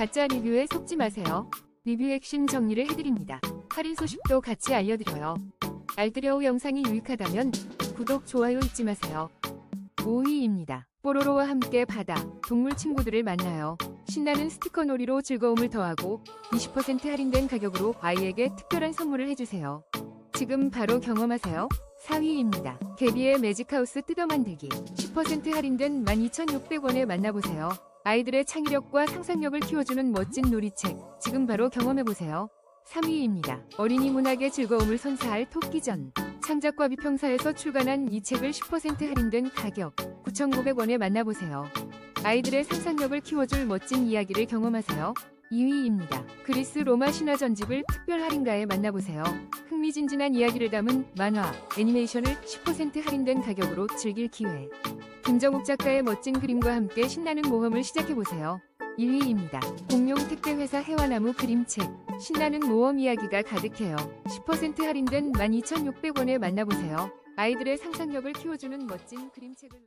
가짜 리뷰에 속지 마세요. 리뷰 핵심 정리를 해드립니다. 할인 소식도 같이 알려드려요. 알뜰여우 영상이 유익하다면 구독, 좋아요 잊지 마세요. 5위입니다. 뽀로로와 함께 바다, 동물 친구들을 만나요. 신나는 스티커 놀이로 즐거움을 더하고 20% 할인된 가격으로 아이에게 특별한 선물을 해주세요. 지금 바로 경험하세요. 4위입니다. 개비의 매직하우스 뜯어 만들기 10% 할인된 12,600원에 만나보세요. 아이들의 창의력과 상상력을 키워주는 멋진 놀이책 지금 바로 경험해보세요. 3위입니다. 어린이 문학의 즐거움을 선사할 토끼전 창작과 비평사에서 출간한 이 책을 10% 할인된 가격 9,900원에 만나보세요. 아이들의 상상력을 키워줄 멋진 이야기를 경험하세요. 2위입니다. 그리스 로마 신화 전집을 특별 할인가에 만나보세요. 흥미진진한 이야기를 담은 만화, 애니메이션을 10% 할인된 가격으로 즐길 기회. 김정욱 작가의 멋진 그림과 함께 신나는 모험을 시작해보세요. 1위입니다. 공룡 택배 회사 해와나무 그림책. 신나는 모험 이야기가 가득해요. 10% 할인된 12,600원에 만나보세요. 아이들의 상상력을 키워주는 멋진 그림책을